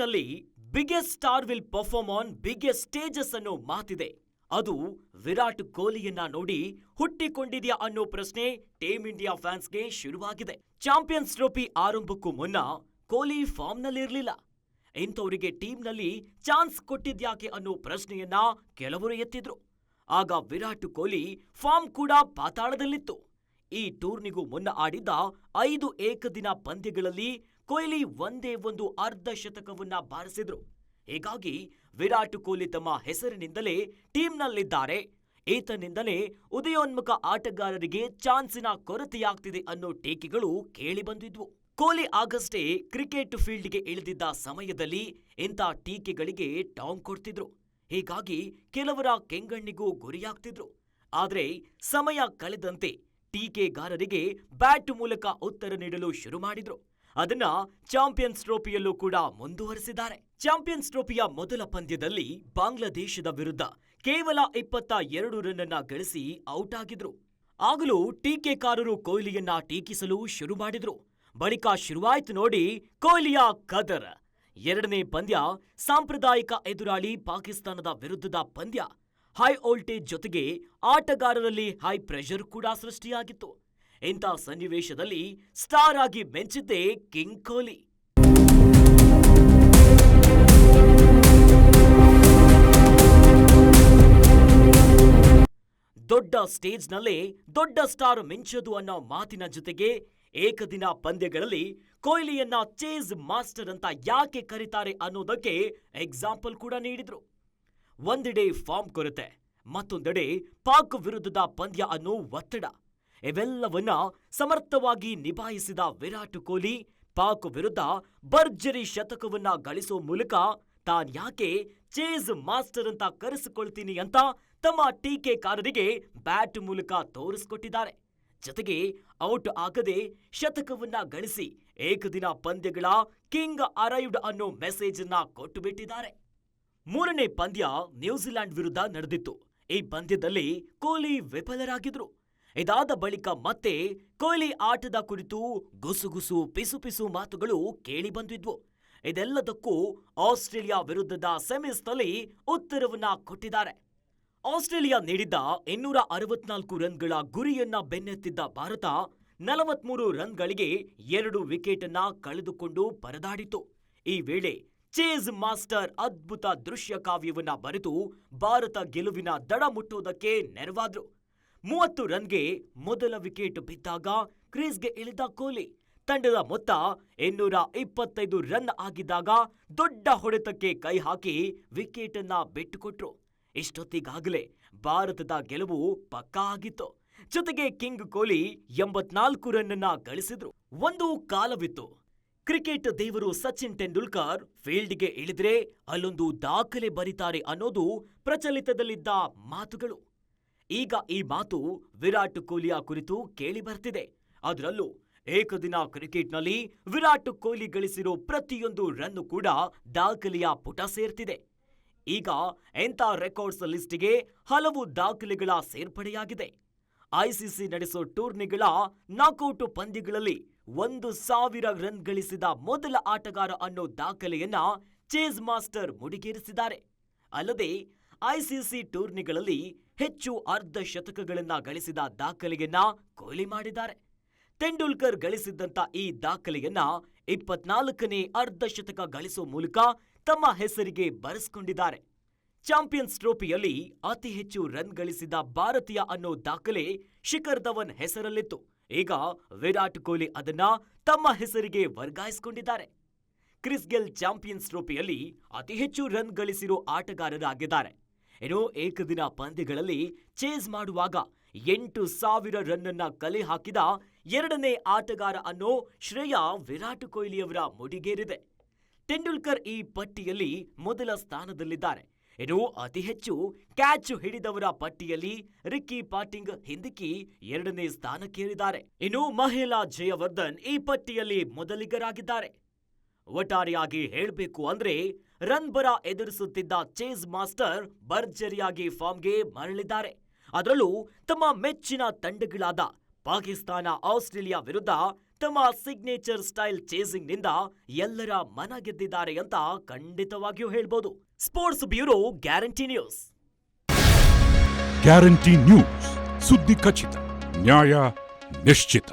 ಅಲ್ಲಿ biggest star will perform on biggest stages ಅನ್ನೋ ಮಾತಿದೆ. ಅದು ವಿರಾಟ್ ಕೊಹ್ಲಿಯನ್ನ ನೋಡಿ ಹುಟ್ಟಿಕೊಂಡಿದೆಯಾ ಅನ್ನೋ ಪ್ರಶ್ನೆ ಟೀಮ್ ಇಂಡಿಯಾ ಫ್ಯಾನ್ಸ್ಗೆ ಶುರುವಾಗಿದೆ. ಚಾಂಪಿಯನ್ಸ್ ಟ್ರೋಫಿ ಆರಂಭಕ್ಕೂ ಮುನ್ನ ಕೊಹ್ಲಿ ಫಾರ್ಮ್ನಲ್ಲಿರ್ಲಿಲ್ಲ ಇಂಥವರಿಗೆ ಟೀಮ್ನಲ್ಲಿ ಚಾನ್ಸ್ ಕೊಟ್ಟಿದ್ಯಾಕೆ ಅನ್ನೋ ಪ್ರಶ್ನೆಯನ್ನ ಕೆಲವರು ಎತ್ತಿದ್ರು. ಆಗ ವಿರಾಟ್ ಕೊಹ್ಲಿ ಫಾರ್ಮ್ ಕೂಡ ಪಾತಾಳದಲ್ಲಿತ್ತು. ಈ ಟೂರ್ನಿಗೂ ಮುನ್ನ ಆಡಿದ್ದ ಐದು ಏಕದಿನ ಪಂದ್ಯಗಳಲ್ಲಿ ಕೊಹ್ಲಿ ಒಂದೇ ಒಂದು ಅರ್ಧ ಶತಕವನ್ನ ಬಾರಿಸಿದ್ರು. ಹೀಗಾಗಿ ವಿರಾಟ್ ಕೊಹ್ಲಿ ತಮ್ಮ ಹೆಸರಿನಿಂದಲೇ ಟೀಮ್ನಲ್ಲಿದ್ದಾರೆ. ಈತನಿಂದಲೇ ಉದಯೋನ್ಮುಖ ಆಟಗಾರರಿಗೆ ಚಾನ್ಸಿನ ಕೊರತೆಯಾಗ್ತಿದೆ ಅನ್ನೋ ಟೀಕೆಗಳು ಕೇಳಿಬಂದಿದ್ವು ಕೊಹ್ಲಿ ಆಗಷ್ಟೇ ಕ್ರಿಕೆಟ್ ಫೀಲ್ಡ್ಗೆ ಇಳಿದಿದ್ದ ಸಮಯದಲ್ಲಿ ಇಂಥ ಟೀಕೆಗಳಿಗೆ ಟಾಂಗ್ ಕೊಡ್ತಿದ್ರು. ಹೀಗಾಗಿ ಕೆಲವರ ಕೆಂಗಣ್ಣಿಗೂ ಗುರಿಯಾಗ್ತಿದ್ರು. ಆದ್ರೆ ಸಮಯ ಕಳೆದಂತೆ ಟೀಕೆಗಾರರಿಗೆ ಬ್ಯಾಟ್ ಮೂಲಕ ಉತ್ತರ ನೀಡಲು ಶುರು ಮಾಡಿದ್ರು. ಅದನ್ನ ಚಾಂಪಿಯನ್ಸ್ ಟ್ರೋಫಿಯಲ್ಲೂ ಕೂಡ ಮುಂದುವರೆಸಿದ್ದಾರೆ. ಚಾಂಪಿಯನ್ಸ್ ಟ್ರೋಫಿಯ ಮೊದಲ ಪಂದ್ಯದಲ್ಲಿ ಬಾಂಗ್ಲಾದೇಶದ ವಿರುದ್ಧ ಕೇವಲ ಇಪ್ಪತ್ತ ಎರಡು ರನ್ ಅನ್ನ ಗಳಿಸಿ ಔಟ್ ಆಗಿದ್ರು. ಆಗಲೂ ಟೀಕೆಕಾರರು ಕೊಹ್ಲಿಯನ್ನ ಟೀಕಿಸಲು ಶುರು ಮಾಡಿದ್ರು. ಬಳಿಕ ಶುರುವಾಯಿತು ನೋಡಿ ಕೊಹ್ಲಿಯ ಕದರ್ ಎರಡನೇ ಪಂದ್ಯ ಸಾಂಪ್ರದಾಯಿಕ ಎದುರಾಳಿ ಪಾಕಿಸ್ತಾನದ ವಿರುದ್ಧದ ಪಂದ್ಯ. ಹೈ ವೋಲ್ಟೇಜ್ ಜೊತೆಗೆ ಆಟಗಾರರಲ್ಲಿ ಹೈ ಪ್ರೆಷರ್ ಕೂಡ ಸೃಷ್ಟಿಯಾಗಿತ್ತು. ಇಂಥ ಸನ್ನಿವೇಶದಲ್ಲಿ ಸ್ಟಾರ್ ಆಗಿ ಮೆಂಚಿದ್ದೇ ಕಿಂಗ್ ಕೊಹ್ಲಿ? ದೊಡ್ಡ ಸ್ಟೇಜ್ನಲ್ಲೇ ದೊಡ್ಡ ಸ್ಟಾರ್ ಮಿಂಚೋದು ಅನ್ನೋ ಮಾತಿನ ಜೊತೆಗೆ ಏಕದಿನ ಪಂದ್ಯಗಳಲ್ಲಿ ಕೊಹ್ಲಿಯನ್ನ ಚೇಸ್ ಮಾಸ್ಟರ್ ಅಂತ ಯಾಕೆ ಕರೀತಾರೆ ಅನ್ನೋದಕ್ಕೆ ಎಕ್ಸಾಂಪಲ್ ಕೂಡ ನೀಡಿದ್ರು. ಒಂದೆಡೆ ಫಾರ್ಮ್ ಕೊರತೆ, ಮತ್ತೊಂದೆಡೆ ಪಾಕ್ ವಿರುದ್ಧದ ಪಂದ್ಯ ಅನ್ನೋ ಒತ್ತಡ. ಇವೆಲ್ಲವನ್ನ ಸಮರ್ಥವಾಗಿ ನಿಭಾಯಿಸಿದ ವಿರಾಟ್ ಕೊಹ್ಲಿ ಪಾಕ್ ವಿರುದ್ಧ ಭರ್ಜರಿ ಶತಕವನ್ನ ಗಳಿಸೋ ಮೂಲಕ ತಾನ್ ಯಾಕೆ ಚೇಸ್ ಮಾಸ್ಟರ್ ಅಂತ ಕರೆಸಿಕೊಳ್ತೀನಿ ಅಂತ ತಮ್ಮ ಟೀಕೆಕಾರರಿಗೆ ಬ್ಯಾಟ್ ಮೂಲಕ ತೋರಿಸಿಕೊಟ್ಟಿದ್ದಾರೆ. ಜೊತೆಗೆ ಔಟ್ ಆಗದೆ ಶತಕವನ್ನ ಗಳಿಸಿ ಏಕದಿನ ಪಂದ್ಯಗಳ ಕಿಂಗ್ ಅರೈವ್ಡ್ ಅನ್ನೋ ಮೆಸೇಜ್ ಅನ್ನ ಕೊಟ್ಟು ಬಿಟ್ಟಿದ್ದಾರೆ ಮೂರನೇ ಪಂದ್ಯ ನ್ಯೂಜಿಲೆಂಡ್ ವಿರುದ್ಧ ನಡೆದಿತ್ತು. ಈ ಪಂದ್ಯದಲ್ಲಿ ಕೊಹ್ಲಿ ವಿಫಲರಾಗಿದ್ರು. ಇದಾದ ಬಳಿಕ ಮತ್ತೆ ಕೊಹ್ಲಿ ಆಟದ ಕುರಿತು ಗುಸುಗುಸು ಪಿಸುಪಿಸು ಮಾತುಗಳು ಕೇಳಿ ಬಂದಿದ್ವು. ಇದೆಲ್ಲದಕ್ಕೂ ಆಸ್ಟ್ರೇಲಿಯಾ ವಿರುದ್ಧದ ಸೆಮೀಸ್ನಲ್ಲಿ ಉತ್ತರವನ್ನ ಕೊಟ್ಟಿದ್ದಾರೆ. ಆಸ್ಟ್ರೇಲಿಯಾ ನೀಡಿದ್ದ ಇನ್ನೂರ ಅರವತ್ನಾಲ್ಕು ರನ್ಗಳ ಗುರಿಯನ್ನ ಬೆನ್ನೆತ್ತಿದ್ದ ಭಾರತ ನಲವತ್ಮೂರು ರನ್ಗಳಿಗೆ ಎರಡು ವಿಕೆಟ್ ಅನ್ನ ಕಳೆದುಕೊಂಡು ಪರದಾಡಿತು. ಈ ವೇಳೆ ಚೇಸ್ ಮಾಸ್ಟರ್ ಅದ್ಭುತ ದೃಶ್ಯ ಕಾವ್ಯವನ್ನ ಬರೆದು ಭಾರತ ಗೆಲುವಿನ ದಡ ಮುಟ್ಟುವುದಕ್ಕೆ ನೆರವಾದ್ರು. ಮೂವತ್ತು ರನ್ಗೆ ಮೊದಲ ವಿಕೆಟ್ ಬಿದ್ದಾಗ ಕ್ರೀಸ್ಗೆ ಇಳಿದ ಕೊಹ್ಲಿ. ತಂಡದ ಮೊತ್ತ ಇನ್ನೂರ ಇಪ್ಪತ್ತೈದು ರನ್ ಆಗಿದ್ದಾಗ ದೊಡ್ಡ ಹೊಡೆತಕ್ಕೆ ಕೈ ಹಾಕಿ ವಿಕೆಟ್ ಅನ್ನ ಬಿಟ್ಟುಕೊಟ್ರು. ಇಷ್ಟೊತ್ತಿಗಾಗಲೇ ಭಾರತದ ಗೆಲುವು ಪಕ್ಕಾ ಆಗಿತ್ತು. ಜೊತೆಗೆ ಕಿಂಗ್ ಕೊಹ್ಲಿ ಎಂಬತ್ನಾಲ್ಕು ರನ್ನ ಗಳಿಸಿದ್ರು. ಒಂದು ಕಾಲವಿತ್ತು. ಕ್ರಿಕೆಟ್ ದೇವರು ಸಚಿನ್ ತೆಂಡೂಲ್ಕರ್ ಫೀಲ್ಡ್ಗೆ ಇಳಿದ್ರೆ ಅಲ್ಲೊಂದು ದಾಖಲೆ ಬರೀತಾರೆ ಅನ್ನೋದು ಪ್ರಚಲಿತದಲ್ಲಿದ್ದ ಮಾತುಗಳು. ಈಗ ಈ ಮಾತು ವಿರಾಟ್ ಕೊಹ್ಲಿಯ ಕುರಿತು ಕೇಳಿ ಬರ್ತಿದೆ ಅದರಲ್ಲೂ ಏಕದಿನ ಕ್ರಿಕೆಟ್ನಲ್ಲಿ ವಿರಾಟ್ ಕೊಹ್ಲಿ ಗಳಿಸಿರೋ ಪ್ರತಿಯೊಂದು ರನ್ ಕೂಡ ದಾಖಲೆಯ ಪುಟ ಸೇರ್ತಿದೆ. ಈಗ ಎಂಥ ರೆಕಾರ್ಡ್ಸ್ ಲಿಸ್ಟಿಗೆ ಹಲವು ದಾಖಲೆಗಳ ಸೇರ್ಪಡೆಯಾಗಿದೆ. ಐಸಿಸಿ ನಡೆಸೋ ಟೂರ್ನಿಗಳ ನಾಕೌಟ್ ಪಂದ್ಯಗಳಲ್ಲಿ ಒಂದು ಸಾವಿರ ರನ್ ಗಳಿಸಿದ ಮೊದಲ ಆಟಗಾರ ಅನ್ನೋ ದಾಖಲೆಯನ್ನ ಚೇಸ್ ಮಾಸ್ಟರ್ ಮುಡಿಗೇರಿಸಿದ್ದಾರೆ. ಅಲ್ಲದೆ ಐಸಿಸಿ ಟೂರ್ನಿಗಳಲ್ಲಿ ಹೆಚ್ಚು ಅರ್ಧ ಶತಕಗಳನ್ನ ಗಳಿಸಿದ ದಾಖಲೆಯನ್ನ ಕೊಹ್ಲಿ ಮಾಡಿದ್ದಾರೆ. ತೆಂಡೂಲ್ಕರ್ ಗಳಿಸಿದ್ದಂತ ಈ ದಾಖಲೆಯನ್ನ ಇಪ್ಪತ್ನಾಲ್ಕನೇ ಅರ್ಧ ಶತಕ ಗಳಿಸೋ ಮೂಲಕ ತಮ್ಮ ಹೆಸರಿಗೆ ಬರೆಸ್ಕೊಂಡಿದ್ದಾರೆ. ಚಾಂಪಿಯನ್ಸ್ ಟ್ರೋಫಿಯಲ್ಲಿ ಅತಿ ಹೆಚ್ಚು ರನ್ ಗಳಿಸಿದ ಭಾರತೀಯ ಅನ್ನೋ ದಾಖಲೆ ಶಿಖರ್ ಧವನ್ ಹೆಸರಲ್ಲಿತ್ತು. ಈಗ ವಿರಾಟ್ ಕೊಹ್ಲಿ ಅದನ್ನ ತಮ್ಮ ಹೆಸರಿಗೆ ವರ್ಗಾಯಿಸಿಕೊಂಡಿದ್ದಾರೆ. ಕ್ರಿಸ್ ಗೆಲ್ ಚಾಂಪಿಯನ್ಸ್ ಟ್ರೋಫಿಯಲ್ಲಿ ಅತಿ ಹೆಚ್ಚು ರನ್ ಗಳಿಸಿರೋ ಆಟಗಾರರಾಗಿದ್ದಾರೆ. ಇನ್ನು ಏಕದಿನ ಪಂದ್ಯಗಳಲ್ಲಿ ಚೇಸ್ ಮಾಡುವಾಗ ಎಂಟು ಸಾವಿರ ರನ್ ಅನ್ನ ಕಲೆ ಹಾಕಿದ ಎರಡನೇ ಆಟಗಾರ ಅನ್ನೋ ಶ್ರೇಯ ವಿರಾಟ್ ಕೊಹ್ಲಿಯವರ ಮುಡಿಗೇರಿದೆ. ತೆಂಡೂಲ್ಕರ್ ಈ ಪಟ್ಟಿಯಲ್ಲಿ ಮೊದಲ ಸ್ಥಾನದಲ್ಲಿದ್ದಾರೆ. ಇನ್ನು ಅತಿ ಹೆಚ್ಚು ಕ್ಯಾಚ್ ಹಿಡಿದವರ ಪಟ್ಟಿಯಲ್ಲಿ ರಿಕ್ಕಿ ಪಾಟಿಂಗ್ ಹಿಂದಿಕ್ಕಿ ಎರಡನೇ ಸ್ಥಾನಕ್ಕೇರಿದ್ದಾರೆ. ಇನ್ನು ಮಹಿಳಾ ಜಯವರ್ಧನ್ ಈ ಪಟ್ಟಿಯಲ್ಲಿ ಮೊದಲಿಗರಾಗಿದ್ದಾರೆ. ಒಟ್ಟಾರೆಯಾಗಿ ಹೇಳಬೇಕು ಅಂದ್ರೆ ರನ್ ಬರ ಎದುರಿಸುತ್ತಿದ್ದ ಚೇಸ್ ಮಾಸ್ಟರ್ ಭರ್ಜರಿಯಾಗಿ ಫಾರ್ಮ್ಗೆ ಮರಳಿದ್ದಾರೆ. ಅದರಲ್ಲೂ ತಮ್ಮ ಮೆಚ್ಚಿನ ತಂಡಗಳಾದ ಪಾಕಿಸ್ತಾನ, ಆಸ್ಟ್ರೇಲಿಯಾ ವಿರುದ್ಧ ತಮ್ಮ ಸಿಗ್ನೇಚರ್ ಸ್ಟೈಲ್ ಚೇಸಿಂಗ್ನಿಂದ ಎಲ್ಲರ ಮನ ಗೆದ್ದಿದ್ದಾರೆ ಅಂತ ಖಂಡಿತವಾಗಿಯೂ ಹೇಳ್ಬೋದು. Sports bureau guarantee news. Guarantee news. ಸುದ್ದಿ ಖಚಿತ, ನ್ಯಾಯ ನಿಶ್ಚಿತ.